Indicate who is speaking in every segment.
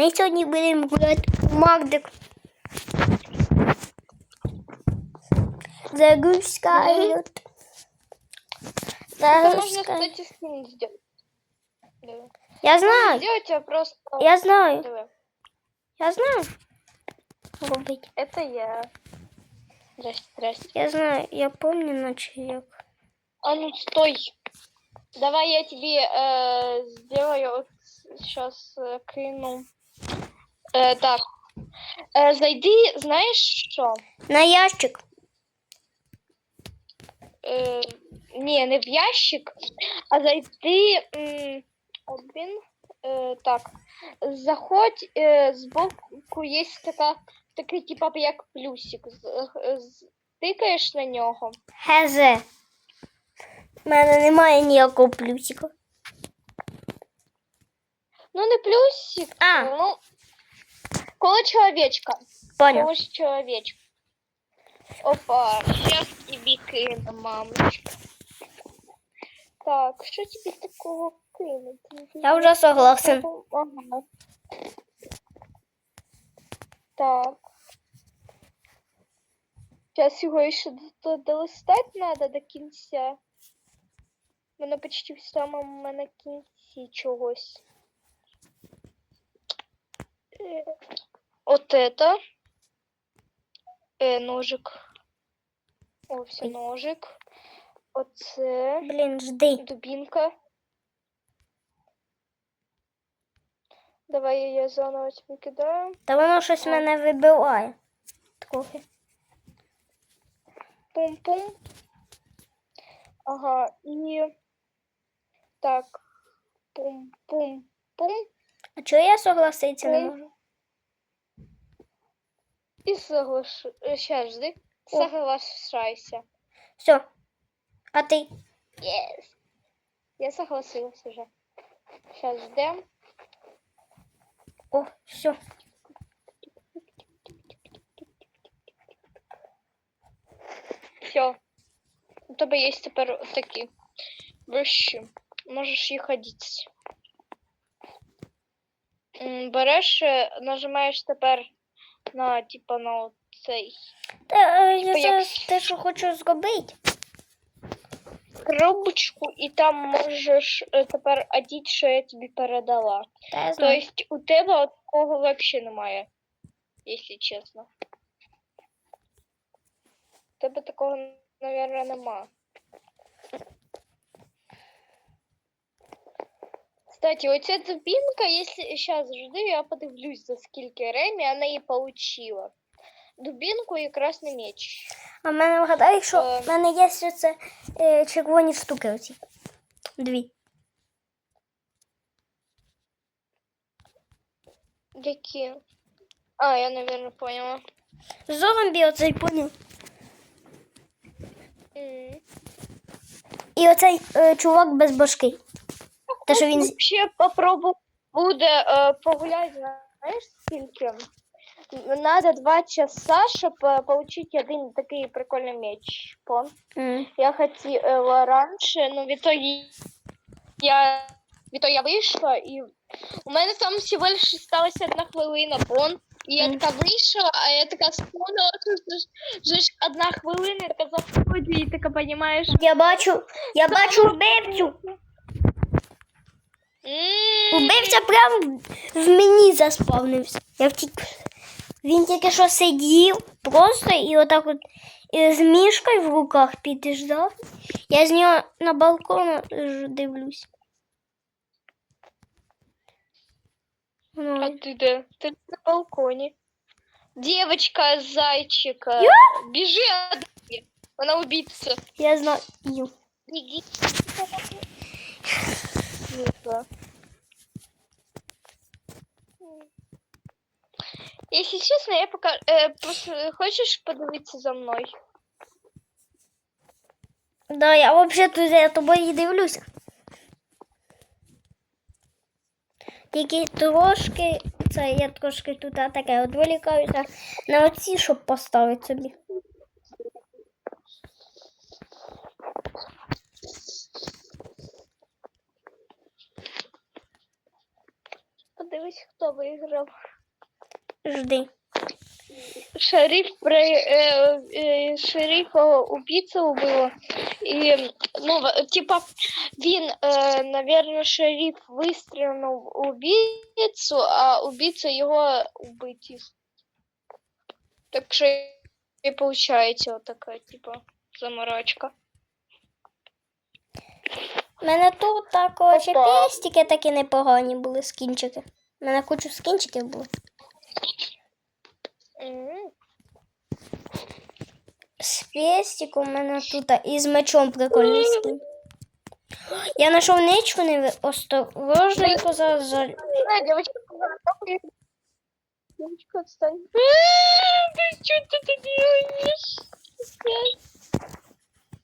Speaker 1: Ми сьогодні будемо гуляти у Магдик. Загрузкают.
Speaker 2: Это можно,
Speaker 1: Загрузкают.
Speaker 2: кстати, скин сделать. Давай.
Speaker 1: Я знаю,
Speaker 2: Сделать я просто...
Speaker 1: я знаю, я знаю. Робить.
Speaker 2: Это я. Здрасте, здрасте.
Speaker 1: Я знаю, я помню, наче як.
Speaker 2: А ну стой. Давай я тебе э, сделаю вот сейчас э, кину. Э, так. Э, зайди, знаешь что?
Speaker 1: На ящик.
Speaker 2: Е, ні, не в ящик, а зайти м, один. Е, так. Заходь, е, збоку є така, такий, типа, як плюсик. З, з, тикаєш на нього.
Speaker 1: Хезе. У мене немає ніякого плюсика.
Speaker 2: Ну, не плюсик,
Speaker 1: А.
Speaker 2: ну. Коло чоловічка.
Speaker 1: Понял.
Speaker 2: Коло чоловічка. Опа, сейчас тебе кину, мамочка. Так, що тобі такого кинути?
Speaker 1: Я вже согласен.
Speaker 2: Ага. Так. Сейчас його ще до- долистати надо до кінця. Воно почти в самому мене кінці чогось. Вот это. Е, ножик. О, все, ножик. Оце.
Speaker 1: Блін, жди.
Speaker 2: Дубинка. Давай я ее заново тебе кидаю.
Speaker 1: Та воно щось мене вибиває. Трохи.
Speaker 2: Пум-пум. Ага, и так. Пум-пум-пум.
Speaker 1: А чого я согласитися не можу?
Speaker 2: И соглаш... Сейчас, жди. Соглашайся.
Speaker 1: Все. А ти?
Speaker 2: Yes. Я согласилась уже. Сейчас ждем.
Speaker 1: О, все.
Speaker 2: Все. У тебе є тепер такі вищі. Можеш їх одіти. М, Береш, е, нажимаєш тепер на, типа, на цей
Speaker 1: Та, е, я зараз те, що хочу зробити.
Speaker 2: коробочку, і там можеш е, тепер одіти, що я тобі передала.
Speaker 1: Та я знаю.
Speaker 2: Тобто у тебе от такого взагалі немає, якщо чесно. У тебе такого, мабуть, нема. Кстати, оця дубинка, если сейчас жди, я подивлюсь, за скільки ремі вона її получила. Дубинку і красний меч.
Speaker 1: А в мене вгадай, що
Speaker 2: Е.
Speaker 1: в мене є оце е, червоні штуки оці. Дві.
Speaker 2: Які? А, я, наверное, поняла.
Speaker 1: Зомбі оцей поняв.
Speaker 2: М.
Speaker 1: І оцей е, чувак без башки. Те, що він. з-
Speaker 2: Вообще попробую буде е, погуляти, знаєш, скільки? Надо два часа, щоб е, получить один такий прикольний меч.
Speaker 1: М.
Speaker 2: Я хотіла раніше, ну в итоге я, в итоге я вийшла і у мене там всього лише сталася одна хвилина, пон. І я така вийшла, а я така вспомнила, що ж, одна хвилина, така заходжу і така, понімаєш,
Speaker 1: Я бачу, я бачу вбивцю.
Speaker 2: М,
Speaker 1: Убивця прямо в мені заспавнився. Я втік. Він тільки що сидів просто і отак от і з мішкою в руках підждав. Я з нього на балкон ж дивлюсь.
Speaker 2: А
Speaker 1: Ну,
Speaker 2: ты да? Ты на балконе. Девочка, зайчика. Бежи от неё. Она убийца.
Speaker 1: я знаю.
Speaker 2: Беги. Ну-ка. Если честно, я пока... Э, просто хочешь подивитися за мной?
Speaker 1: Да, я тут за тобою і дивлюся. Тільки трошки, це я трошки тут таке відволікаюся на оці, щоб поставити собі.
Speaker 2: Подивись, хто виграв.
Speaker 1: Жди.
Speaker 2: Шериф при е, е, шерифа убийця убило. І ну, типа він, е, наверное, шериф вистрілив в убийцю, а убийця його убити. Так що і виходить отака, типа, заморочка.
Speaker 1: У мене тут також
Speaker 2: Опа.
Speaker 1: пестики такі непогані були скінчики. У мене кучу скінчиків було. З пестиком у мене тут і з мечом прикольний скін. Я знайшов ничку не осторожненько зараз. за-
Speaker 2: девочка, отстань. Ты что ты делаешь?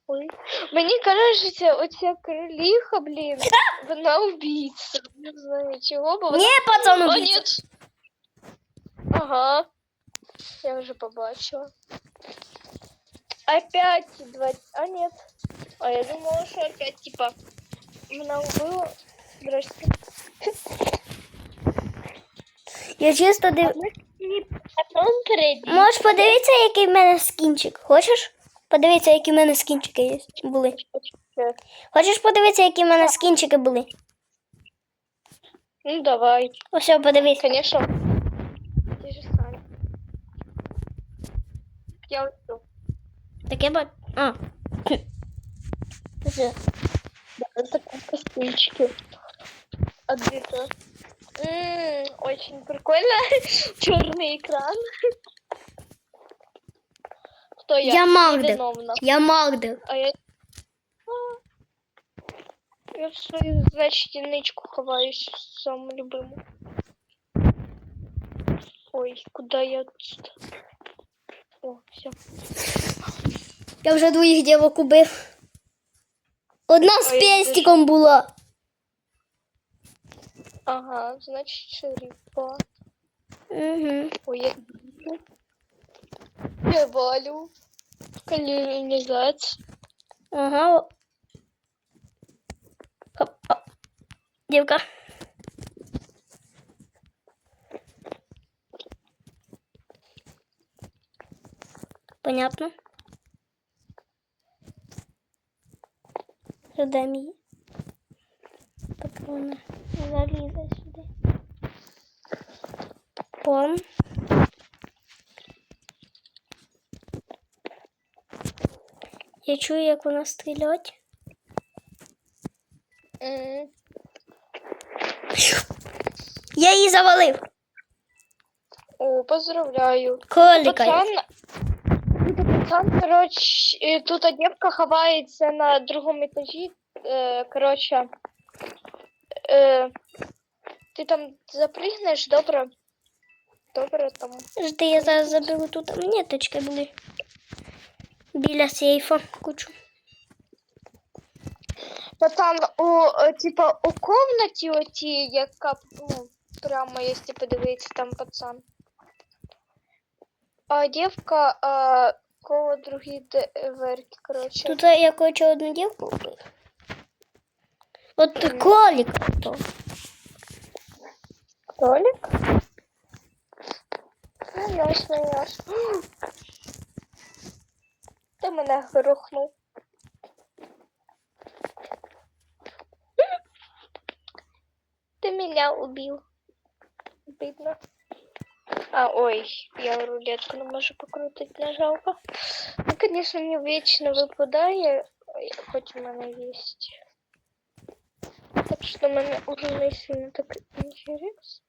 Speaker 2: Ой. Мені кажеться, оця криліха, блін, вона убійця. Не знаю чого, бо вона...
Speaker 1: Ні, пацан убійця.
Speaker 2: Ага. Я вже побачила. Опять два... А, нет. А я думала, что опять, типа, вона убила. Здрасте.
Speaker 1: Я чисто див... Можеш подивитися, який в мене скінчик. Хочеш? Подивитися, які в мене скінчики є. були. Хочеш подивитися, які в мене скінчики були?
Speaker 2: Ну, давай.
Speaker 1: Ось, подивись.
Speaker 2: Конечно. Те же самое. Я вот тут.
Speaker 1: Таке бать. А. Все.
Speaker 2: Да, это как костюмчики. Отбито. М, Очень прикольно. Черный экран. Кто я?
Speaker 1: Я Магда. Я Магда.
Speaker 2: А я... А. Я в свою, значит, нычку ховаюсь самому любимому. Ой, куда я отсюда? О, все.
Speaker 1: Я вже двоїх дівок убив. Одна з
Speaker 2: Ой,
Speaker 1: пестиком була.
Speaker 2: Ага, значит, шерифа.
Speaker 1: Угу.
Speaker 2: Ой, я... Я валю. Канализация.
Speaker 1: Ага. Хоп, хоп. Дівка. Понятно. Сюди мій. Патрони. Залізе сюди. Пом. Я чую, як вона стрілять.
Speaker 2: М,
Speaker 1: Я її завалив.
Speaker 2: О, поздравляю.
Speaker 1: Коліка.
Speaker 2: Пацан, это пацан, короче, э, тут девка ховается на другом этаже. Э, короче, э, ты там запрыгнешь, добро? Добро там.
Speaker 1: Жди, я зараз заберу тут монеточки були. Біля сейфа кучу.
Speaker 2: Пацан, у, е, типа, у комнаті оті, яка, ну, прямо, якщо подивитися, там пацан. А дівка, а, коло другій дверки, коротше.
Speaker 1: Тут я хочу одну дівку вбив. От колік. То.
Speaker 2: Толік? Ну, ясно, ясно. Ти мене грохнув. Ты меня убил. Обидно. А, ой, я рулетку не можу покрутити, не жалко. Ну, конечно, мне вечно випадає, хоч у мене есть. Так что мене уже не сильно так интересно.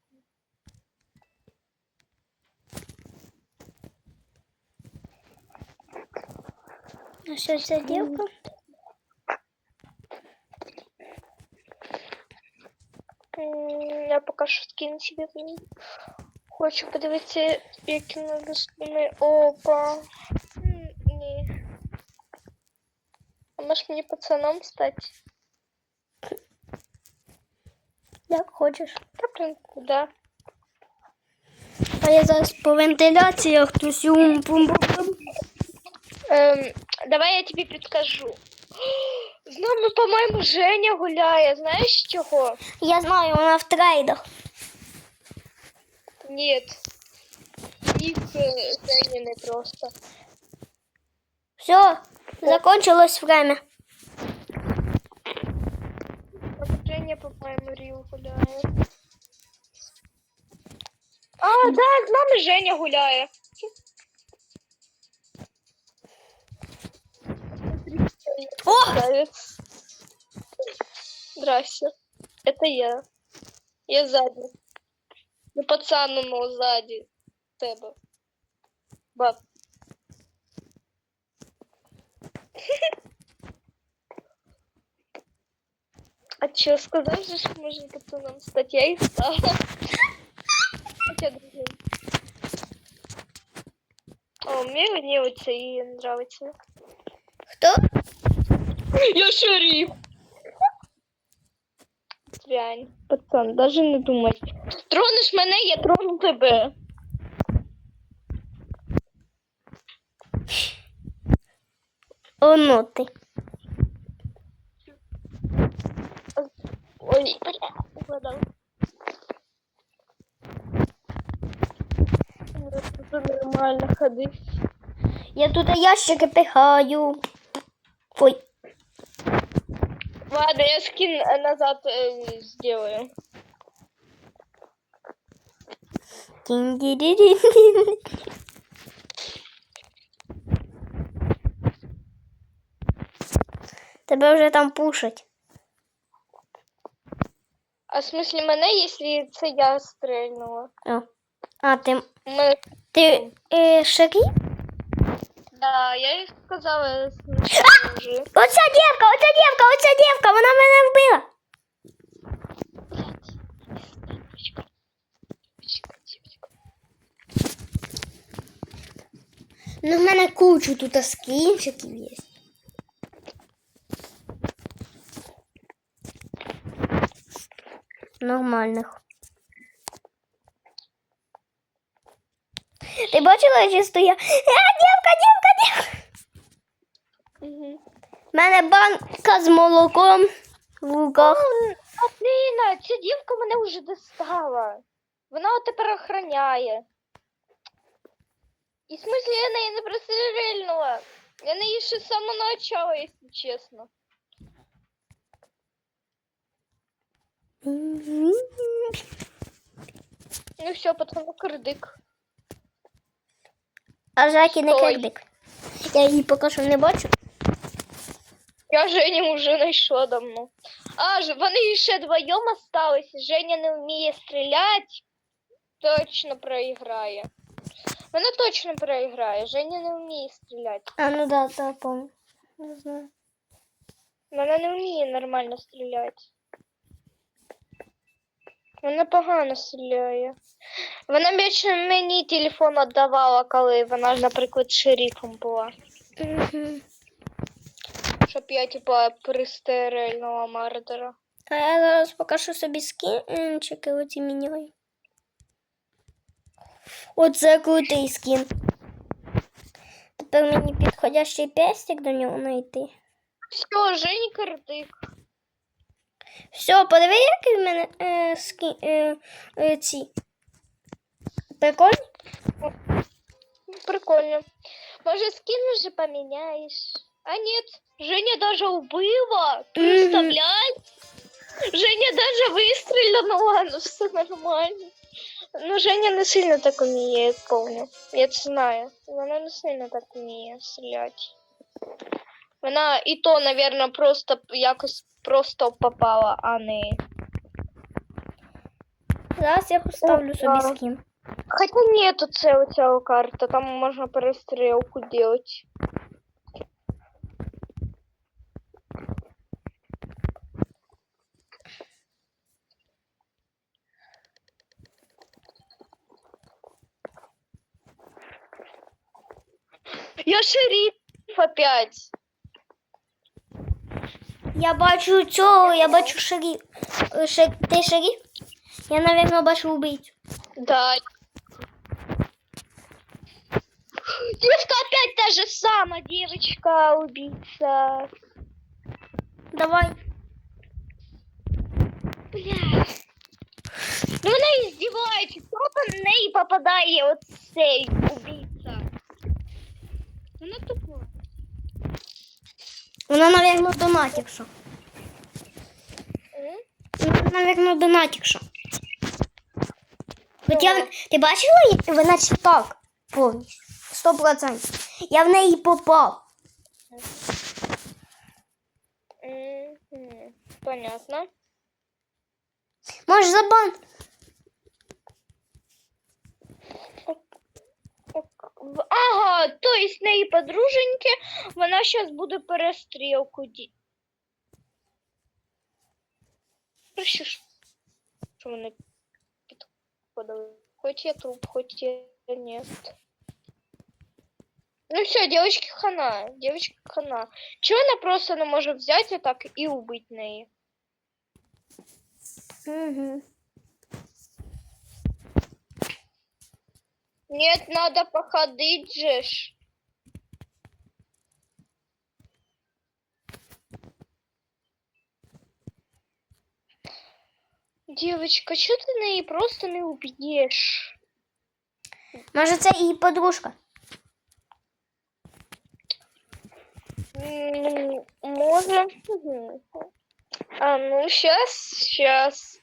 Speaker 1: А що ця дівка?
Speaker 2: Я поки що скину себе в ній. Хочу подивитися, які надо скини. Опа. Ні. А можеш мені пацаном стати?
Speaker 1: Як хочеш.
Speaker 2: Та, блин, куда?
Speaker 1: А я зараз по вентиляціях пум
Speaker 2: Ем, давай я тобі підкажу. З нами, по-моєму, Женя гуляє. Знаєш чого?
Speaker 1: Я знаю, вона в трейдах.
Speaker 2: Нет. Их э, Женины просто.
Speaker 1: Все, закончилось время.
Speaker 2: Женя по моему Рил гуляет. А, да, з нами Женя гуляє.
Speaker 1: О!
Speaker 2: Здрасте. Это я. Я сзади. Ну, пацан, ну, сзади. Тебе. Баб. А чё, сказал же, что можно пацаном стать? Я и стала. Хотя друзей. О, мне гневается и нравится.
Speaker 1: Хто?
Speaker 2: Я шериф. Дрянь, пацан, даже не думай. Тронеш мене, я трону тебе.
Speaker 1: Оно ти.
Speaker 2: Ой, бля, угадав. Тут нормально ходить.
Speaker 1: Я тут ящики пихаю. Ой.
Speaker 2: Ладно, я скин э, назад э, сделаю.
Speaker 1: Тін-ді-ді-ді-ді. Тебе вже там пушать.
Speaker 2: А в смысле мене, якщо це я стрельнула?
Speaker 1: О. А, ти.
Speaker 2: Ми...
Speaker 1: Ти е, шарі?
Speaker 2: Да, я їй сказала спочатку вже.
Speaker 1: Оця дівка, оця дівка, оця дівка, вона мене вбила. Ну, в мене кучу тут скінчиків є. Нормальних. Ти бачила, чисто я. Е, дівка, дівка, дівка.
Speaker 2: Угу.
Speaker 1: У мене банка з молоком в руках.
Speaker 2: Афіна, ця дівка мене вже достала. Вона от тепер охороняє. І в смысле я неї не прострельнула. Я неї ще з самого начала, якщо чесно. Ну все, пацан, кирдик.
Speaker 1: А Жакі не
Speaker 2: Стой.
Speaker 1: кирдик. Я її поки що не бачу.
Speaker 2: Я Женю вже знайшла давно. А, ж- вони ще вдвоєм остались. Женя не вміє стріляти. Точно проіграє. Вона точно проіграє. Женя не вміє стріляти.
Speaker 1: А, ну да, да, помню. Не знаю.
Speaker 2: Вона не вміє нормально стріляти. Вона погано стріляє. Вона вічно мені телефон віддавала, коли вона ж, наприклад, шерифом була. Щоб я, типа, пристерельнула мардера.
Speaker 1: А я зараз покажу собі скінчики оці міняю. Оце крутий скін. Тепер мені підходящий пестик до нього знайти.
Speaker 2: Все, Жені кирдик.
Speaker 1: Все, подиви, який в мене е, скін, е, е, ці. Прикольно?
Speaker 2: Прикольно. Може, скин уже поменяешь? А нет, Женя даже убила. Ты представляешь? Женя даже выстрелила, ну ладно, все нормально. Ну, Женя не сильно так умеет, помню. Я це знаю. Вона не сильно так уміє стріляти. Вона і то, наверное, просто якось просто попала, а не.
Speaker 1: Зараз я поставлю собі
Speaker 2: да.
Speaker 1: скін.
Speaker 2: Хотя нету цього цього карта, там можна перестрілку делать. Я шериф опять.
Speaker 1: Я бачу цього, я бачу шарі. Е, Ше... Ти шарі? Я, напевно, бачу убийцю.
Speaker 2: Да. Девушка опять та же самая, девочка убийца.
Speaker 1: Давай.
Speaker 2: Бля. Ну вона издевається, хто по неї попадає оцей убійця. Вона тупо.
Speaker 1: Вона, навірно, донатік що. Вона, навірно, донатік що. Я, ти бачила, вона так повністю. Сто процентів. Я в неї попав.
Speaker 2: Понятно.
Speaker 1: Може забан.
Speaker 2: В- Ага, то есть неї подруженьки, вона зараз буде перестрілку ді. Прошу, що вони підходили. Хоч я труп, хоч я нет. Ну все, девочки хана, девочки хана. Чего она просто не може взяти так і убити неї?
Speaker 1: Угу.
Speaker 2: Нет, надо походить же. Девочка, что ты на ней просто не убьешь?
Speaker 1: Може, це її подружка.
Speaker 2: Можно. А, ну сейчас, сейчас.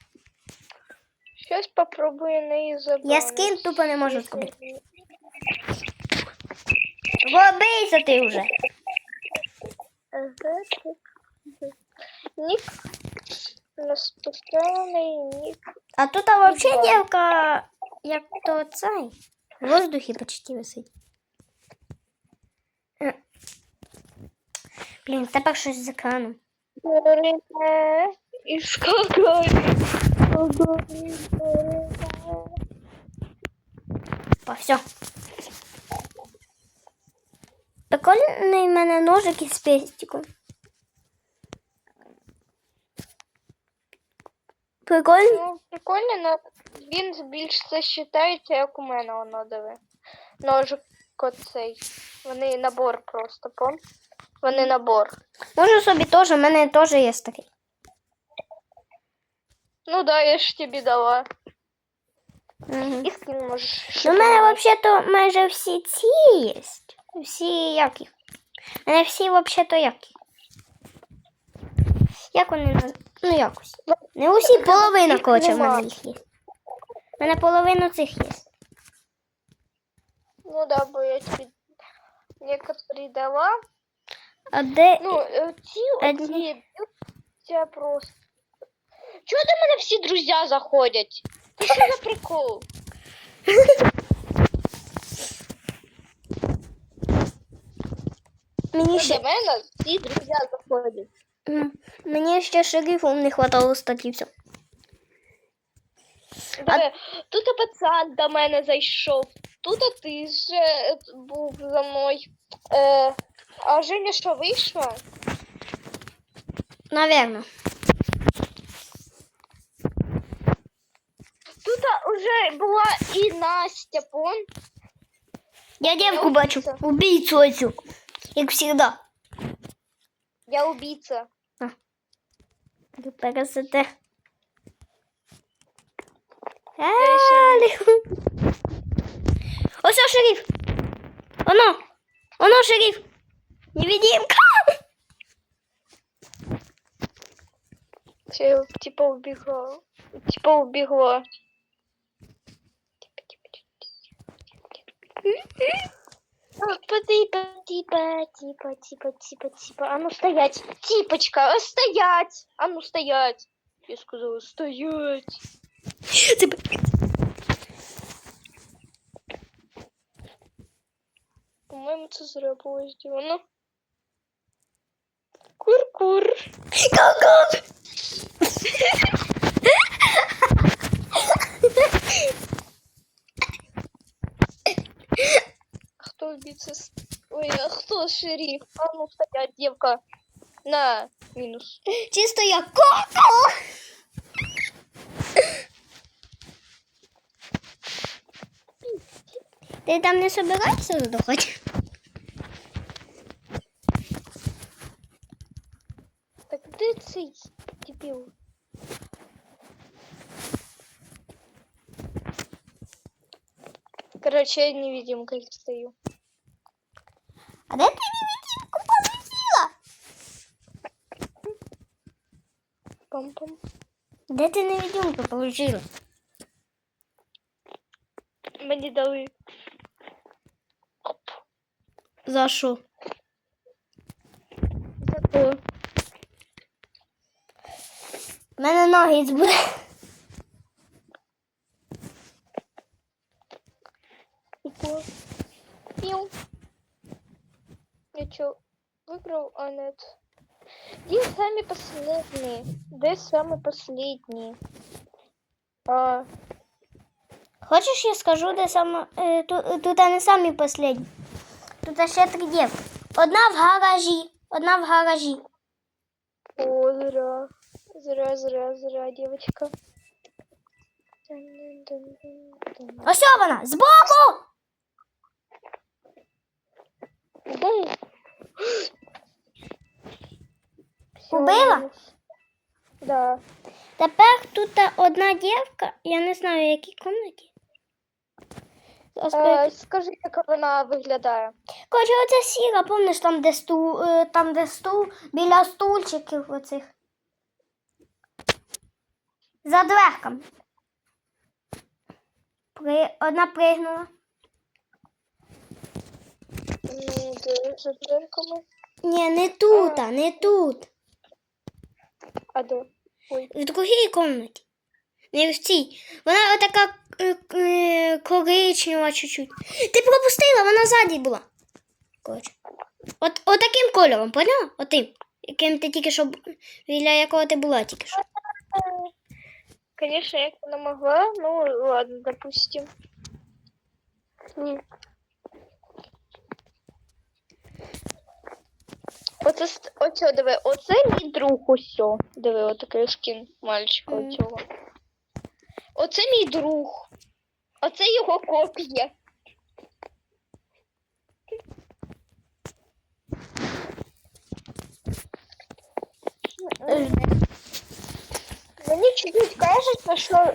Speaker 2: Сейчас попробую ней забанить.
Speaker 1: Я скин тупо не можу
Speaker 2: не-
Speaker 1: Вобийся ти вже.
Speaker 2: Ник. Распространенный ник.
Speaker 1: А тут а, вообще
Speaker 2: Да.
Speaker 1: дівка, як то цей, в воздухі почти висить. Е. Блін, тепер щось з екраном.
Speaker 2: Из какой?
Speaker 1: Опа, все. Прикольний в мене ножик із пестиком. Прикольно?
Speaker 2: Ну, прикольно, но він більше считається, як у мене воно диви. Ножик оцей. Вони набор просто, пом? Вони набор.
Speaker 1: Можу собі теж, у мене теж є такий.
Speaker 2: Ну да, я ж тобі дала.
Speaker 1: Угу.
Speaker 2: І скин можеш.
Speaker 1: Ну, у мене взагалі-то майже всі ці є. Всі як їх? У мене всі взагалі-то як? Як вони наз... Ну якось. Не усі половина коротше в мене їх є. У мене половину цих є.
Speaker 2: Ну да, бо я тобі некоторі дала.
Speaker 1: А де.
Speaker 2: Ну, е, ці
Speaker 1: Одні.
Speaker 2: оці це просто. Чого до мене всі друзі заходять? Це що за прикол?
Speaker 1: Мені
Speaker 2: До
Speaker 1: ще,
Speaker 2: мене всі друзі заходять.
Speaker 1: М, мені ще шерифом не хватало статті все.
Speaker 2: Диви, тут пацан до мене зайшов, тут ти ж е, був за мною. Е, а Женя що вийшла?
Speaker 1: Наверно.
Speaker 2: Тут вже була і Настя, пон.
Speaker 1: Я дівку бачу. Убійцю оцю. Як завжди.
Speaker 2: Я убійця.
Speaker 1: Пересете.
Speaker 2: Я ще
Speaker 1: Ось о, шериф. Оно. Оно шериф. Невидимка.
Speaker 2: Все, типа убігла. Типа убігла. Типа, типа, типа, типа, типа, типа. А ну стоять. Типочка, а стоять. А ну стоять. Я сказала стоять.
Speaker 1: Це...
Speaker 2: По-моєму, це зря було зроблено. Кур-кур.
Speaker 1: Ку-ку.
Speaker 2: Хто убийца? Ой, а хто шериф? А ну стоять, девка. На, минус.
Speaker 1: Чисто я ку-ку. Ти там не собираєшся здохати?
Speaker 2: Так де цей дебіл? Короче, я невидимкой стою.
Speaker 1: А де ти невидимку полетіла?
Speaker 2: Пам-пам.
Speaker 1: Де ти невидимку получила?
Speaker 2: Мені дали.
Speaker 1: За що?
Speaker 2: Зато.
Speaker 1: У мене ноги збуде.
Speaker 2: Типа. Пил. Я чё, выиграл? А, нет. Где самые последние? Где самые последние? А,
Speaker 1: Хочеш, я скажу, де саме. Е, тут, тут не самі последні. Тут ще три дівки. Одна в гаражі. Одна в гаражі.
Speaker 2: о, зря. Зря, зря, зря, девочка.
Speaker 1: Ось вона! Збоку!
Speaker 2: Бум.
Speaker 1: Убила?
Speaker 2: Да.
Speaker 1: Тепер тут одна дівка, я не знаю, в якій кімнаті.
Speaker 2: Е, скажи, як вона виглядає.
Speaker 1: Коротше, оця сіра, помниш, там, де стул, е, там, де стул, біля стульчиків оцих. За дверками. При... Одна пригнула.
Speaker 2: За дверками?
Speaker 1: Ні, не тут, а, не тут.
Speaker 2: А де? Ой.
Speaker 1: В другій кімнаті. Не в цій. Вона така е, е, коричнева чуть-чуть. Ти пропустила, вона ззаді була. Коротше. От, от таким кольором, поняла? Отим. Яким ти тільки що біля якого ти була тільки що.
Speaker 2: Конечно, як вона могла. Ну, ладно, допустим. Ні. Оце, оце, диви, оце мій друг усьо. Диви, отакий скін мальчика
Speaker 1: Мгм.
Speaker 2: оцього. Оце мій друг. Оце його копія. Мені чуть-чуть кажеться, що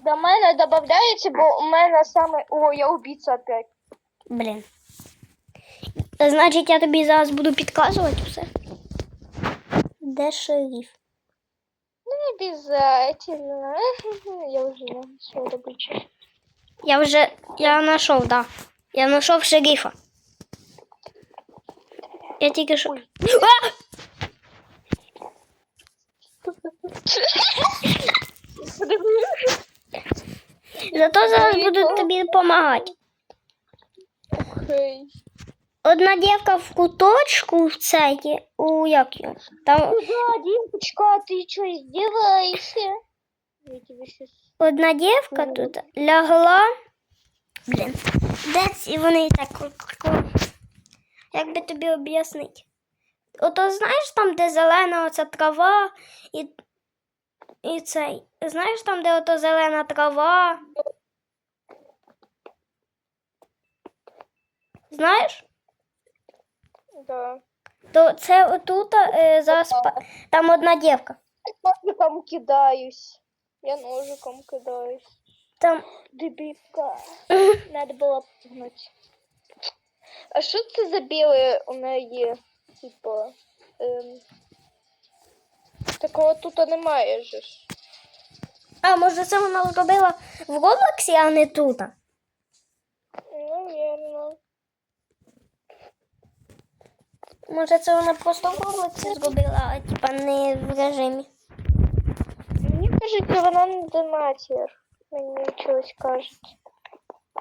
Speaker 2: до мене додається, бо у мене саме. О, я убійця опять.
Speaker 1: Блін. Значить, я тобі зараз буду підказувати все. Де шериф?
Speaker 2: Не обязательно. Я уже нашел добычу.
Speaker 1: Я вже. Я знайшов, да. Я знайшов шерифа. Я тільки що.
Speaker 2: Ой.
Speaker 1: А! Зато зараз буду тобі допомагати.
Speaker 2: Окей.
Speaker 1: Одна дівка в куточку в цей, у як його? Там
Speaker 2: Куда, девочка, ты что издеваешься? Я тебе сейчас...
Speaker 1: одна дівка тут лягла. Блін. Де ці вони так? Як би тобі об'яснити? Ото знаєш там, де зелена оця трава і, і цей. Знаєш там, де ото зелена трава? Знаєш?
Speaker 2: Да.
Speaker 1: То це отут е, зараз па- там одна дівка.
Speaker 2: Ножиком кидаюсь. Я ножиком кидаюсь.
Speaker 1: Там
Speaker 2: Дебилка. Надо было погнуть. А що це за біле у неї? Типа. Ем... Такого тут немає же ж.
Speaker 1: А, може, це вона зробила в Роблоксі, а не тут.
Speaker 2: Наверно.
Speaker 1: Може, це вона просто в Роблоксі зробила, а типа не в режимі.
Speaker 2: Мені кажеться, вона не донатір. Мені чогось кажуть.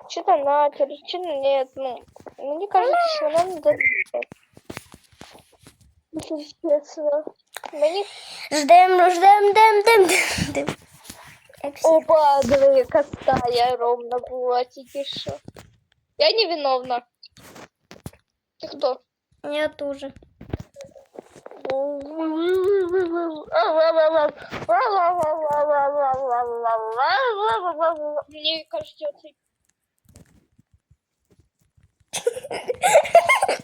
Speaker 2: Чи донатір, чи ні. Ну, мені кажеться, що вона не донатір. Мені
Speaker 1: Ждем, ждем, дем, дем, дем, дем.
Speaker 2: Опа, диви, яка стая ровно була тільки що. Я невиновна. Ти хто?
Speaker 1: Я тоже.
Speaker 2: Мне кажется, оцей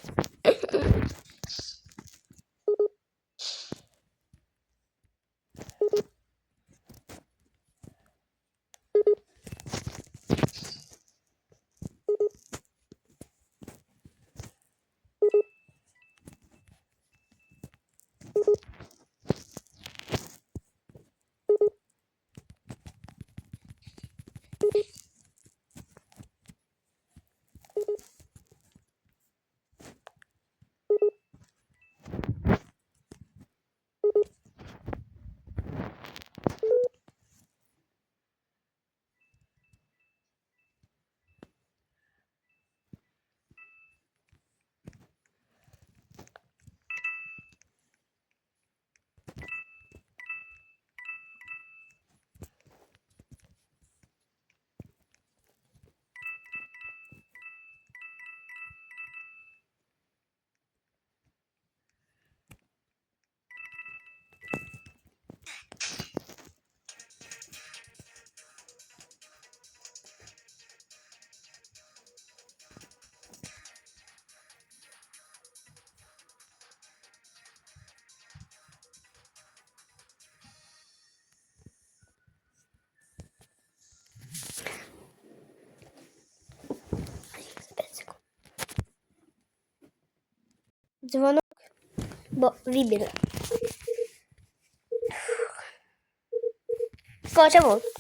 Speaker 1: Дзвонок. Бо вибір. Короче, вот.